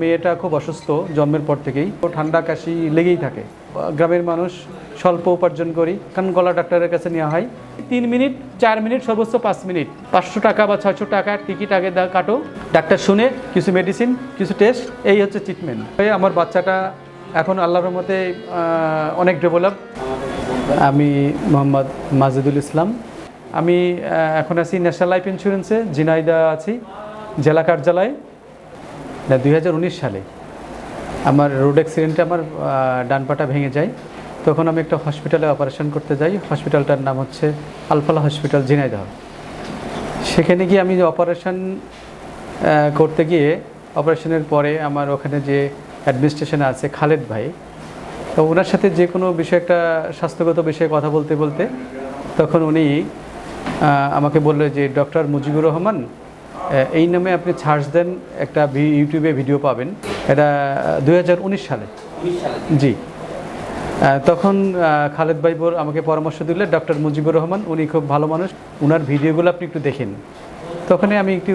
মেয়েটা খুব অসুস্থ জন্মের পর থেকেই। ঠান্ডা কাশি লেগেই থাকে। গ্রামের মানুষ স্বল্প উপার্জন করি। কারণ গলা ডাক্তারের কাছে নেওয়া হয়। তিন মিনিট চার মিনিট সর্বোচ্চ পাঁচ মিনিট। পাঁচশো টাকা বা ছয়শো টাকা টিকিট আগে কাটো। ডাক্তার শুনে কিছু মেডিসিন কিছু টেস্ট এই হচ্ছে ট্রিটমেন্ট আমার বাচ্চাটা এখন আল্লাহর আহ, অনেক ডেভেলপ আমি মোহাম্মদ মাজেদুল ইসলাম। আমি এখন আছি ন্যাশনাল লাইফ ইন্স্যুরেন্সে জিনাইদা আছি জেলা কার্যালয়ে। দুই হাজার উনিশ সালে আমার রোড অ্যাক্সিডেন্টে আমার ডান পাটা ভেঙে যায়। তখন আমি একটা হসপিটালে অপারেশন করতে যাই। হসপিটালটার নাম হচ্ছে আলফালা হসপিটাল ঝিনাইদহ। সেখানে গিয়ে আমি অপারেশন করতে গিয়ে অপারেশনের পরে আমার ওখানে যে অ্যাডমিনিস্ট্রেশনে আছে, খালেদ ভাই, তো ওনার সাথে যে কোনো বিষয়ে একটা স্বাস্থ্যগত বিষয়ে কথা বলতে বলতে তখন উনি আমাকে বলল যে, ডক্টর মুজিবুর রহমান এই নামে আপনি সার্চ দেন একটা ইউটিউবে ভিডিও পাবেন। এটা দু হাজার উনিশ সালে। জি। তখন খালেদ ভাই বল আমাকে পরামর্শ দিলে ডক্টর মুজিবুর রহমান উনি খুব ভালো মানুষ ওনার ভিডিওগুলো আপনি একটু দেখেন। তখনই আমি একটু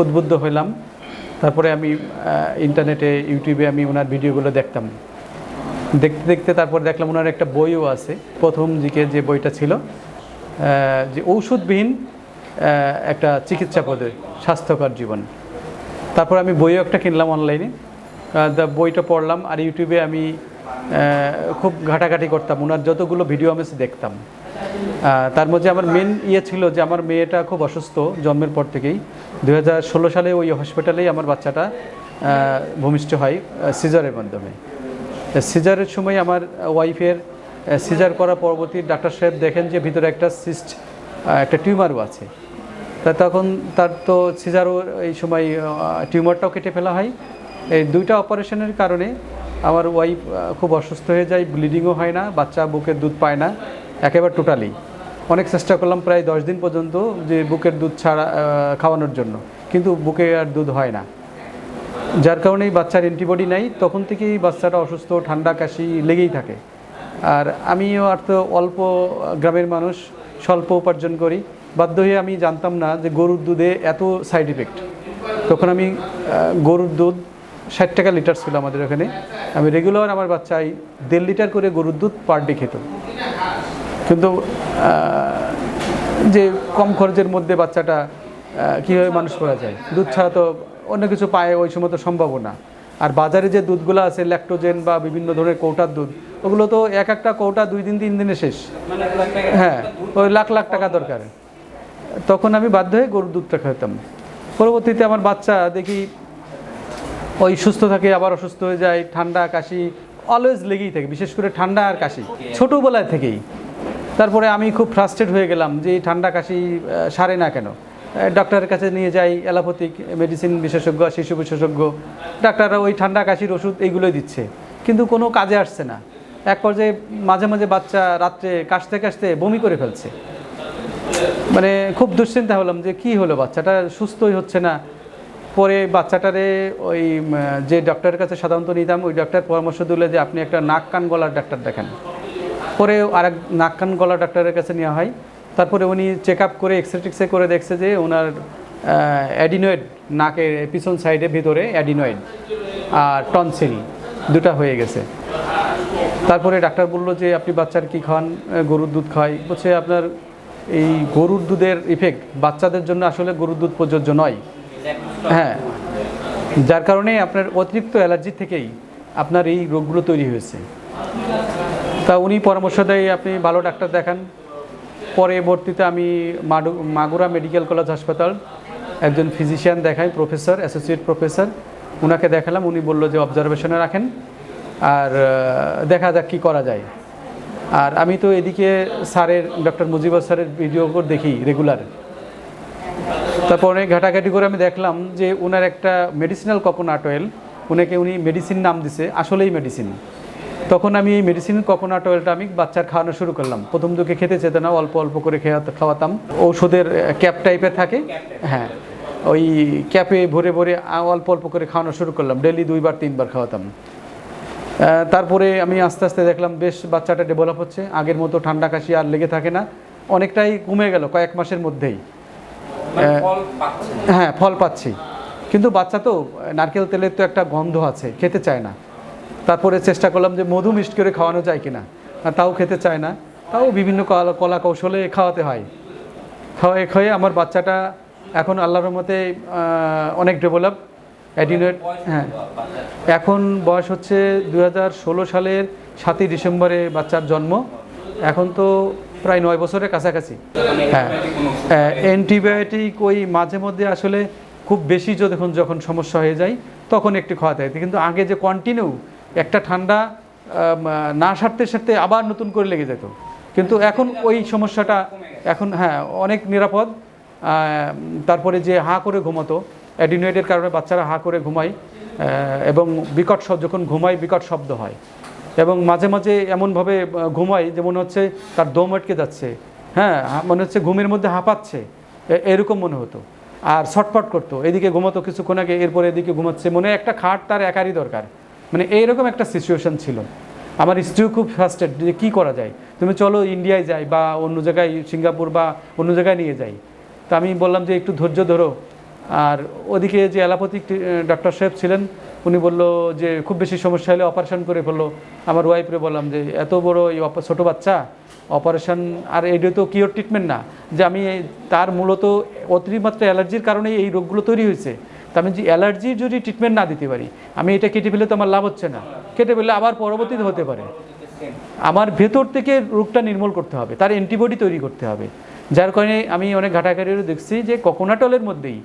উদ্বুদ্ধ হইলাম। তারপরে আমি ইন্টারনেটে ইউটিউবে আমি ওনার ভিডিওগুলো দেখতাম। দেখতে দেখতে তারপর দেখলাম ওনার একটা বইও আছে। প্রথম দিকে যে বইটা ছিল যে ঔষধবিহীন একটা চিকিৎসা পদ্ধতি স্বাস্থ্যকর জীবন। তারপর আমি বইও একটা কিনলাম অনলাইনে বইটা পড়লাম আর ইউটিউবে আমি খুব ঘাটাঘাটি করতাম। ওনার যতগুলো ভিডিও আমি দেখতাম। তার মধ্যে আমার মেন ইয়ে ছিল যে আমার মেয়েটা খুব অসুস্থ জন্মের পর থেকেই। দু হাজার ষোলো সালে ওই হসপিটালেই আমার বাচ্চাটা ভূমিষ্ঠ হয় সিজারের মাধ্যমে। সিজারের সময় আমার ওয়াইফের সিজার করা পরবর্তী ডাক্তার সাহেব দেখেন যে ভিতরে একটা সিস্ট একটা টিউমারও আছে। তা তখন তার তো সিজারও এই সময় টিউমারটাও কেটে ফেলা হয়। এই দুইটা অপারেশনের কারণে আমার ওয়াইফ খুব অসুস্থ হয়ে যায়, ব্লিডিংও হয় না, বাচ্চা বুকের দুধ পায় না, একেবারে টোটালি। অনেক চেষ্টা করলাম প্রায় দশ দিন পর্যন্ত যে বুকের দুধ ছাড়া খাওয়ানোর জন্য, কিন্তু বুকে আর দুধ হয় না। যার কারণেই বাচ্চার অ্যান্টিবডি নাই, তখন থেকেই বাচ্চাটা অসুস্থ, ঠান্ডা, কাশি লেগেই থাকে। আর আমিও আর তো অল্প গ্রামের মানুষ, স্বল্প উপার্জন করি। বাধ্য হয়ে আমি জানতাম না যে গরুর দুধে এত সাইড ইফেক্ট তখন আমি গরুর দুধ, ষাট টাকা লিটার ছিল আমাদের ওখানে। আমি রেগুলার আমার বাচ্চাই দেড় লিটার করে গরুর দুধ পার ডে খেত। কিন্তু যে কম খরচের মধ্যে বাচ্চাটা কীভাবে মানুষ করা যায়? দুধ ছাড়া তো অন্য কিছু পায় ওই সময় তো সম্ভব না। আর বাজারে যে দুধগুলো আছে ল্যাক্টোজেন বা বিভিন্ন ধরনের কৌটার দুধ, ওগুলো তো এক একটা কৌটা দুই দিন, তিন দিনে শেষ। হ্যাঁ ওই লাখ লাখ টাকা দরকার। তখন আমি বাধ্য হয়ে গরুর দুধটা খেতাম। পরবর্তীতে আমার বাচ্চা দেখি ওই সুস্থ থাকে, আবার অসুস্থ হয়ে যায়, ঠান্ডা, কাশি অলওয়েজ লেগেই থাকে, বিশেষ করে ঠান্ডা আর কাশি, ছোটোবেলায় থেকেই। তারপরে আমি খুব ফ্রাস্ট্রেট হয়ে গেলাম যে ঠান্ডা, কাশি সারে না কেন? ডাক্তারের কাছে নিয়ে যাই অ্যালোপ্যাথিক মেডিসিন বিশেষজ্ঞ, শিশু বিশেষজ্ঞ। ডাক্তাররা ওই ঠান্ডা কাশির ওষুধ এইগুলোই দিচ্ছে। কিন্তু কোনো কাজে আসছে না। এক পর্যায়ে মাঝে মাঝে বাচ্চা রাত্রে কাশতে কাশতে বমি করে ফেলছে। মানে খুব দুশ্চিন্তা হলাম যে কি হলো? বাচ্চাটা সুস্থই হচ্ছে না। পরে বাচ্চাটারে ওই যে ডক্টরের কাছে সাধারণত নিতাম, ওই ডক্টর পরামর্শ দিলে যে আপনি একটা নাক কান গলার ডাক্তার দেখান। পরে আরেক নাক কান গলার ডাক্তারের কাছে নেওয়া হয়। তারপরে উনি চেক আপ করে এক্সরে টেক্সরে করে দেখছে যে ওনার অ্যাডিনয়েড নাকের পিছন সাইডে ভিতরে অ্যাডিনয়েড আর টনসিল দুটা হয়ে গেছে। তারপরে ডাক্তার বলল যে, আপনি বাচ্চার কি খান? গরুর দুধ খাই। বলছে, আপনার এই গরুর দুধের ইফেক্ট বাচ্চাদের জন্য আসলে গরুর দুধ প্রযোজ্য নয়। হ্যাঁ যার কারণে আপনার অতিরিক্ত অ্যালার্জি থেকেই আপনার এই রোগগুলো তৈরি হয়েছে। তা উনি পরামর্শ দেয়, আপনি ভালো ডাক্তার দেখান। পরবর্তীতে আমি মাগুরা মেডিকেল কলেজ হাসপাতাল একজন ফিজিশিয়ান দেখাই, প্রফেসর অ্যাসোসিয়েট প্রফেসর ওনাকে দেখালাম, উনি বলল যে অবজারভেশনে রাখেন, আর দেখা যাক কী করা যায়। আর আমি তো এদিকে স্যারের, ডক্টর মুজিবর স্যারের ভিডিও দেখি রেগুলার তারপর অনেক ঘাটাঘাটি করে আমি দেখলাম যে ওনার একটা মেডিসিনাল কোকোনাট অয়েল ওনাকে উনি মেডিসিন নাম দিছে, আসলেই মেডিসিন তখন আমি এই মেডিসিন কোকোনাট অয়েলটা আমি বাচ্চার খাওয়ানো শুরু করলাম। প্রথম দিকে খেতে চেত না অল্প অল্প করে খাওয়াতাম। ঔষধের ক্যাপ টাইপের থাকে। হ্যাঁ ওই ক্যাপে ভরে ভরে অল্প অল্প করে খাওয়ানো শুরু করলাম। ডেলি দুইবার তিনবার খাওয়াতাম। তারপরে আমি আস্তে আস্তে দেখলাম বেশ বাচ্চাটা ডেভেলপ হচ্ছে। আগের মতো ঠান্ডা কাশি আর লেগে থাকে না। অনেকটাই কমে গেল কয়েক মাসের মধ্যেই। মানে হ্যাঁ ফল পাচ্ছি। কিন্তু বাচ্চা তো নারকেল তেলের তো একটা গন্ধ আছে খেতে চায় না। তারপরে চেষ্টা করলাম যে মধু মিষ্ট করে খাওয়ানো যায় কিনা। তাও খেতে চায় না। তাও বিভিন্ন কলা কৌশলে খাওয়াতে হয়। খাওয়াই খাওয়াই আমার বাচ্চাটা এখন আল্লাহর মতে অনেক ডেভেলপ অ্যাডিনোয়েট হ্যাঁ। এখন বয়স হচ্ছে দু হাজার ষোলো সালের সাতই ডিসেম্বরে বাচ্চার জন্ম। এখন তো প্রায় নয় বছরের কাছাকাছি। হ্যাঁ। অ্যান্টিবায়োটিক ওই মাঝে মধ্যে আসলে খুব বেশি যখন যখন সমস্যা হয়ে যায়, তখন একটু খাওয়াতে হয়। কিন্তু আগে যে কন্টিনিউ একটা ঠান্ডা না সারতে সারতে আবার নতুন করে লেগে যেত। কিন্তু এখন ওই সমস্যাটা এখন হ্যাঁ অনেক নিরাপদ। তারপরে যে হা করে ঘুমাতো, অ্যাডিনোয়েডের কারণে বাচ্চারা হা করে ঘুমায় এবং বিকট শব্দ যখন ঘুমায়, বিকট শব্দ হয়। এবং মাঝে মাঝে এমনভাবে ঘুমায় যে মনে হচ্ছে তার দম আটকে যাচ্ছে। হ্যাঁ মনে হচ্ছে ঘুমের মধ্যে হাঁপাচ্ছে এরকম মনে হতো। আর ছটফট করতো। এদিকে ঘুমাতো কিছুক্ষণ আগে, এরপরে এদিকে ঘুমাচ্ছে। মনে একটা খাট তার একারই দরকার। মানে এইরকম একটা সিচুয়েশন ছিল। আমার স্ত্রীও খুব ফার্স্টেড যে কী করা যায়? তুমি চলো ইন্ডিয়ায় যাই বা অন্য জায়গায় সিঙ্গাপুর বা অন্য জায়গায় নিয়ে যাই। তা আমি বললাম যে একটু ধৈর্য ধরো। আর ওদিকে যে অ্যালোপ্যাথিক ডক্টর সাহেব ছিলেন, উনি বলল যে খুব বেশি সমস্যা হলে অপারেশন করে ফেলল আমার ওয়াইফরে বললাম যে, এত বড় এই ছোট বাচ্চা অপারেশন আর এটা তো কিওর ট্রিটমেন্ট না। যে আমি তার মূলত অতিরিক্ত অ্যালার্জির কারণেই এই রোগগুলো তৈরি হয়েছে। তা আমি যে অ্যালার্জির যদি ট্রিটমেন্ট না দিতে পারি, আমি এটা কেটে ফেলে তো আমার লাভ হচ্ছে না। কেটে ফেললে আবার পরবর্তীতে হতে পারে। আমার ভেতর থেকে রোগটা নির্মূল করতে হবে, তার অ্যান্টিবডি তৈরি করতে হবে। যার কারণে আমি অনেক ঘাটাঘাটিরও দেখছি যে কোকোনাটলের মধ্যেই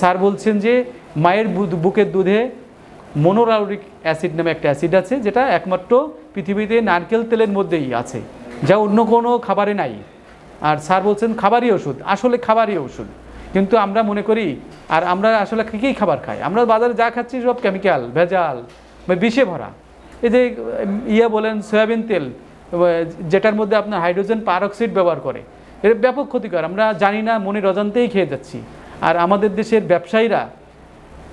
স্যার বলছেন যে মায়ের বুকের দুধে মোনোরাউরিক অ্যাসিড নামে একটা অ্যাসিড আছে, যেটা একমাত্র পৃথিবীতে নারকেল তেলের মধ্যেই আছে, যা অন্য কোনো খাবারে নাই। আর স্যার বলছেন খাবারই ওষুধ, আসলে খাবারই ওষুধ। কিন্তু আমরা মনে করি, আর আমরা আসলে কী কী খাবার খাই? আমরা বাজারে যা খাচ্ছি সব কেমিক্যাল ভেজাল, বা বিষে ভরা। এই যে ইয়ে বলেন, সয়াবিন তেল যেটার মধ্যে আপনার হাইড্রোজেন পারক্সাইড ব্যবহার করে, এর ব্যাপক ক্ষতিকর। আমরা জানি না মনের অজান্তেই খেয়ে যাচ্ছি। আর আমাদের দেশের ব্যবসায়ীরা,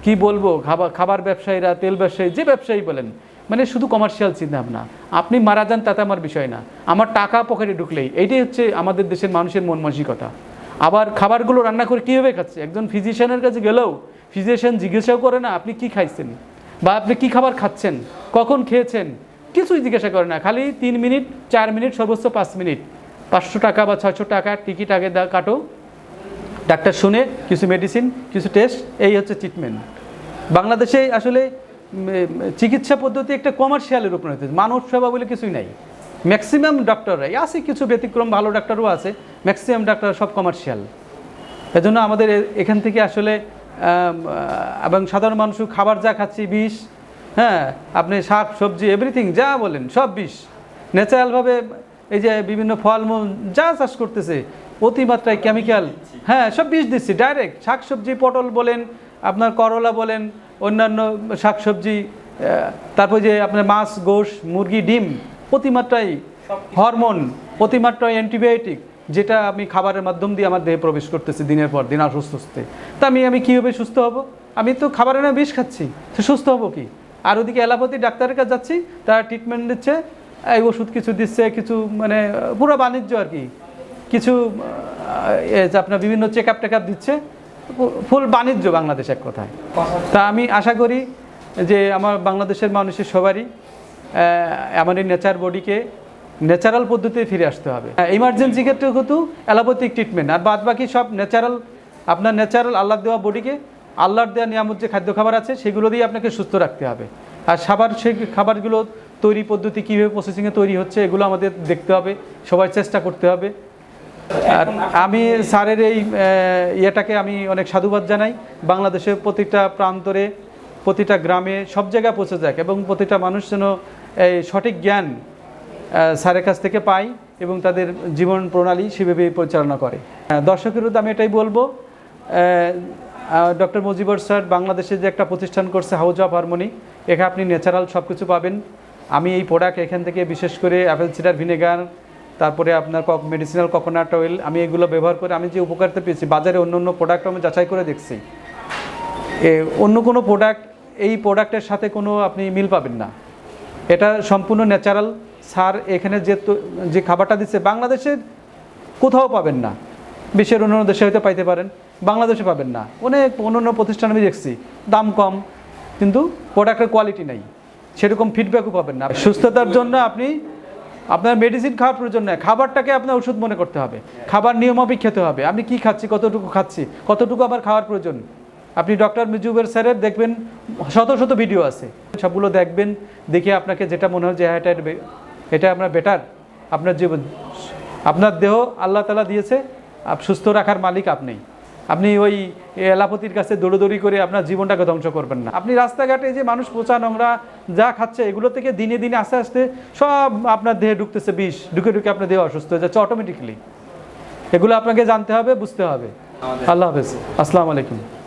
কি বলব, খাবার খাবার ব্যবসায়ীরা, তেল ব্যবসায়ী, যে ব্যবসায়ী বলেন মানে শুধু কমার্শিয়াল চিন্তা ভাবনা। আপনি মারা যান, তাতে আমার বিষয় না। আমার টাকা পকেটে ঢুকলেই। এইটাই হচ্ছে আমাদের দেশের মানুষের মন মানসিকতা। আবার খাবারগুলো রান্না করে কীভাবে খাচ্ছে? একজন ফিজিশিয়ানের কাছে গেলেও ফিজিশিয়ান জিজ্ঞাসাও করে না, আপনি কি খাইছেন? বা আপনি কি খাবার খাচ্ছেন? কখন খেয়েছেন? কিছুই জিজ্ঞাসা করে না, খালি তিন মিনিট, চার মিনিট, সর্বোচ্চ পাঁচ মিনিট। পাঁচশো টাকা বা ছয়শো টাকা টিকিট আগে কাটো। ডাক্তার শুনে কিছু মেডিসিন কিছু টেস্ট এই হচ্ছে ট্রিটমেন্ট বাংলাদেশে আসলে চিকিৎসা পদ্ধতি একটা কমার্শিয়ালের উপর মানব সেবা বলে কিছুই নাই। ম্যাক্সিমাম ডক্টররাই আছে কিছু ব্যতিক্রম ভালো ডাক্তারও আছে। ম্যাক্সিমাম ডাক্তার সব কমার্শিয়াল এজন্য আমাদের এখান থেকে আসলে এবং সাধারণ মানুষ খাবার যা খাচ্ছি বিষ হ্যাঁ আপনি শাক সবজি এভরিথিং যা বলেন সব বিষ। ন্যাচারালভাবে এই যে বিভিন্ন ফলমূল যা চাষ করতেছে অতিমাত্রায় কেমিক্যাল হ্যাঁ সব বিষ দিচ্ছি ডাইরেক্ট শাক সবজি পটল বলেন আপনার করলা বলেন অন্যান্য শাক সবজি তারপর যে আপনার মাছ গোশ মুরগি ডিম অতিমাত্রায় হরমোন অতিমাত্রায় অ্যান্টিবায়োটিক, যেটা আমি খাবারের মাধ্যম দিয়ে আমার দেহে প্রবেশ করতেছি দিনের পর দিন অসুস্থ হতে। তা আমি আমি কীভাবে সুস্থ হব? আমি তো খাবারের না বিষ খাচ্ছি, তো সুস্থ হব কি? আর ওদিকে অ্যালোপ্যাথি ডাক্তারের কাছে যাচ্ছি, তারা ট্রিটমেন্ট দিচ্ছে, এই ওষুধ কিছু দিচ্ছে, কিছু মানে পুরো বাণিজ্য আর কি। কিছু আপনার বিভিন্ন চেক আপ টেক আপ দিচ্ছে, ফুল বাণিজ্য বাংলাদেশ এক কথায়। তা আমি আশা করি যে আমার বাংলাদেশের মানুষের সবারই আমার নেচার বডিকে ন্যাচারাল পদ্ধতিতে ফিরে আসতে হবে। ইমার্জেন্সি ক্ষেত্রে কিন্তু অ্যালোপ্যাথিক ট্রিটমেন্ট আর বাদ বাকি সব ন্যাচারাল আপনার ন্যাচারাল আল্লাহ দেওয়া বডিকে আল্লাহর দেওয়া নিয়ামত যে খাদ্য খাবার আছে, সেগুলো দিয়ে আপনাকে সুস্থ রাখতে হবে। আর সাবার সেই খাবারগুলো তৈরি পদ্ধতি কীভাবে প্রসেসিংয়ে তৈরি হচ্ছে, এগুলো আমাদের দেখতে হবে সবাই চেষ্টা করতে হবে। আর আমি স্যারের এই ইয়েটাকে আমি অনেক সাধুবাদ জানাই। বাংলাদেশের প্রতিটা প্রান্তরে, প্রতিটা গ্রামে সব জায়গায় পৌঁছে যাক এবং প্রতিটা মানুষ যেন এই সঠিক জ্ঞান স্যারের কাছ থেকে পাই এবং তাদের জীবন প্রণালী সেভাবে পরিচালনা করে। দর্শকের আমি এটাই বলব ডক্টর মুজিবর স্যার বাংলাদেশে যে একটা প্রতিষ্ঠান করছে হাউজ অফ হারমোনি এখানে আপনি ন্যাচারাল সব কিছু পাবেন। আমি এই প্রোডাক্ট এখান থেকে বিশেষ করে অ্যাপেল সিডার ভিনেগার তারপরে আপনার কক মেডিসিনাল কোকোনাট অয়েল আমি এগুলো ব্যবহার করে আমি যে উপকারিতা পেয়েছি, বাজারে অন্য অন্য প্রোডাক্ট আমি যাচাই করে দেখছি। অন্য কোনো প্রোডাক্ট এই প্রোডাক্টের সাথে কোনো আপনি মিল পাবেন না। এটা সম্পূর্ণ ন্যাচারাল সার এখানে যে যে খাবারটা দিচ্ছে, বাংলাদেশের কোথাও পাবেন না। বিশ্বের অন্য অন্য দেশে হয়তো পাইতে পারেন, বাংলাদেশে পাবেন না। অনেক অন্যান্য প্রতিষ্ঠান আমি দেখছি, দাম কম, কিন্তু প্রোডাক্টের কোয়ালিটি নেই। সেরকম ফিডব্যাকও পাবেন না। সুস্থতার জন্য আপনি আপনার মেডিসিন খাওয়ার প্রয়োজন নেই খাবারটাকে আপনার ওষুধ মনে করতে হবে। খাবার নিয়মাফিক খেতে হবে। আমি কি খাচ্ছি, কতটুকু খাচ্ছি, কতটুকু আবার খাওয়ার প্রয়োজন? আপনি ডক্টর মিজুবের স্যারের দেখবেন শত শত ভিডিও আছে। সবগুলো দেখবেন দেখে আপনাকে যেটা মনে হয় যে হ্যাঁ, এটা এটা আপনার বেটার আপনার জীবন আপনার দেহ আল্লাহ তালা দিয়েছে সুস্থ রাখার মালিক আপনি। আপনি ওই এলাপতির কাছে দৌড়দৌড়ি করে আপনার জীবনটাকে ধ্বংস করবেন না। আপনি রাস্তাঘাটে যে মানুষ পচা নোংরা যা খাচ্ছে এগুলো থেকে দিনে দিনে আস্তে আস্তে সব আপনার দেহে ঢুকতেছে বিষ। ঢুকে ঢুকে আপনার দেহ অসুস্থ হয়ে যাচ্ছে অটোমেটিকলি এগুলো আপনাকে জানতে হবে বুঝতে হবে। আল্লাহ হাফেজ। আসসালামু আলাইকুম।